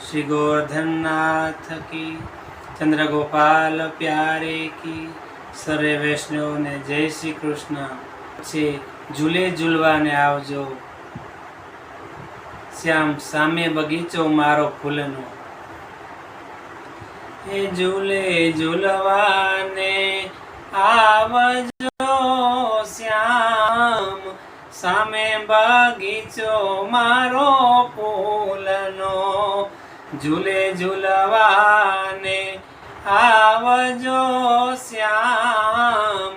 श्री गोवर्धननाथ की ચંદ્રગોપાલ પ્યારે કી સર્વે વૈષ્ણવને જય શ્રી કૃષ્ણ છે ઝૂલે ઝૂલવાને આવજો શ્યામ સામે બગીચો મારો ફૂલનો એ ઝૂલે ઝૂલવાને આવજો શ્યામ સામે બગીચો મારો ફૂલનો ઝૂલે ઝૂલવાને આવજો શ્યામ.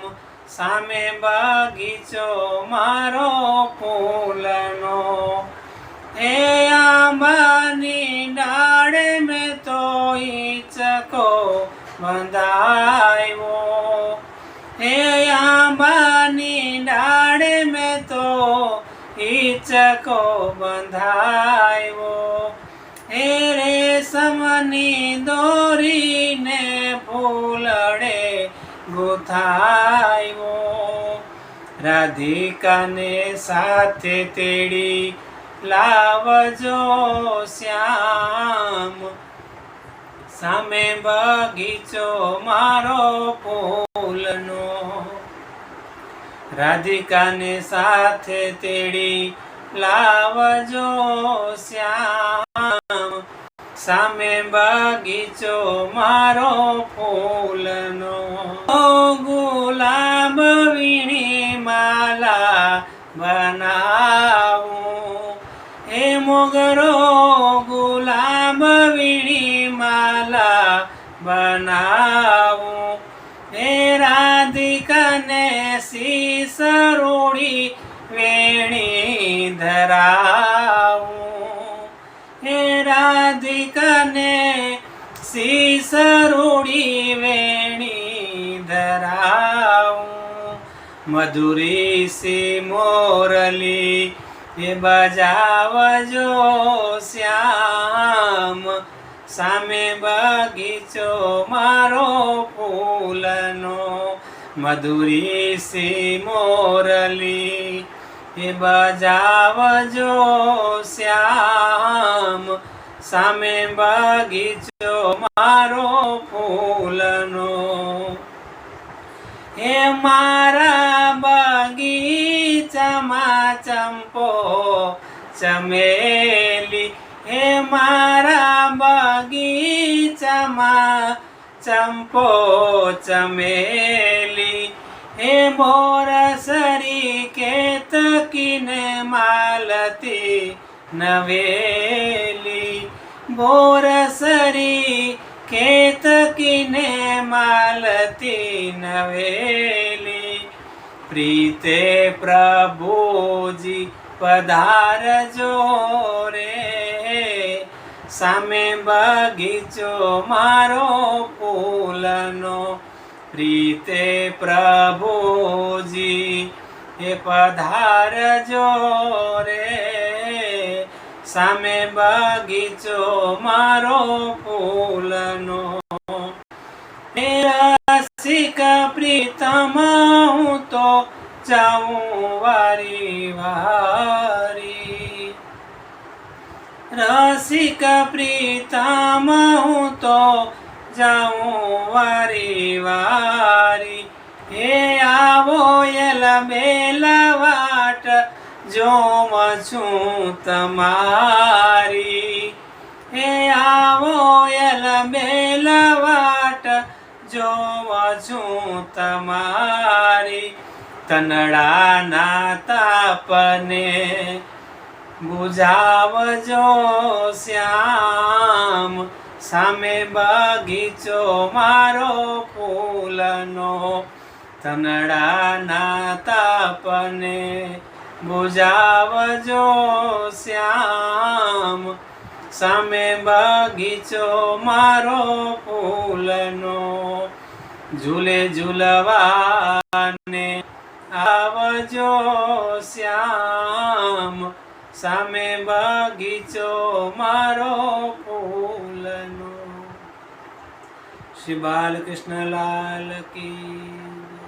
સામે બગીચો મારો ફૂલનો. હે આંબાની ડાળે મેં તો ઈચકો બંધાયો હે આંબાની ડાળે મેં તો ઈચકો બંધાયો રેશમની દોરીને ફૂલડે ગોથાયો. રાધિકાને સાથે તેડી લાવજો શ્યામ. સામે બગીચો મારો ફૂલનો. રાધિકાને સાથે તેડી લાવજો શ્યામ. સામે બગીચો મારો ફૂલનો. ગુલાબ વીણી માલા બનાવું. હે મોગરો ગુલાબ વીણી માલા બનાવું. રાધિકાને શીસરોડી વેણી ધરાવું મધુરી સી મોરલી એ બજાવજો શ્યામ સામે બગીચો મારો ફૂલનો મધુરી સી મોરલી એ બજાવજો શ્યામ સામે બગીચો મારો ફૂલનો. હે મારા બગીચામાં ચંપો ચમેલી. હે મારા બગીચામાં ચંપો ચમેલી. હે મોરસરી કેતકીને માલતી નવેલી. બોરસરી કેતકીને માલતી નવેલી પ્રીતે પ્રભુજી પધારજો રે સામે બગીચો મારો ફૂલનો પ્રીતે પ્રભુજી એ પધારજો રે સામે બગીચો મારો ફૂલનો. રસિક પ્રીતમ હું તો જાઉં વારી વારી. રસિક પ્રીતમ હું તો જાઉં વારી વારી. હે આવો એલા બેલા જોમ છું તમારી. હે આવો એલ બેલા જોઉં છું તમારી. તનડાના તાપને બુજાવજો શ્યામ. સામે બગીચો મારો ફૂલનો. તનડાના તાપને બુઝાવજો શ્યામ. સામે બગીચો મારો ફૂલનો. ઝૂલે ઝૂલવાને આવજો શ્યામ. સામે બગીચો મારો ફૂલનો. શ્રી બાલકૃષ્ણલાલ કી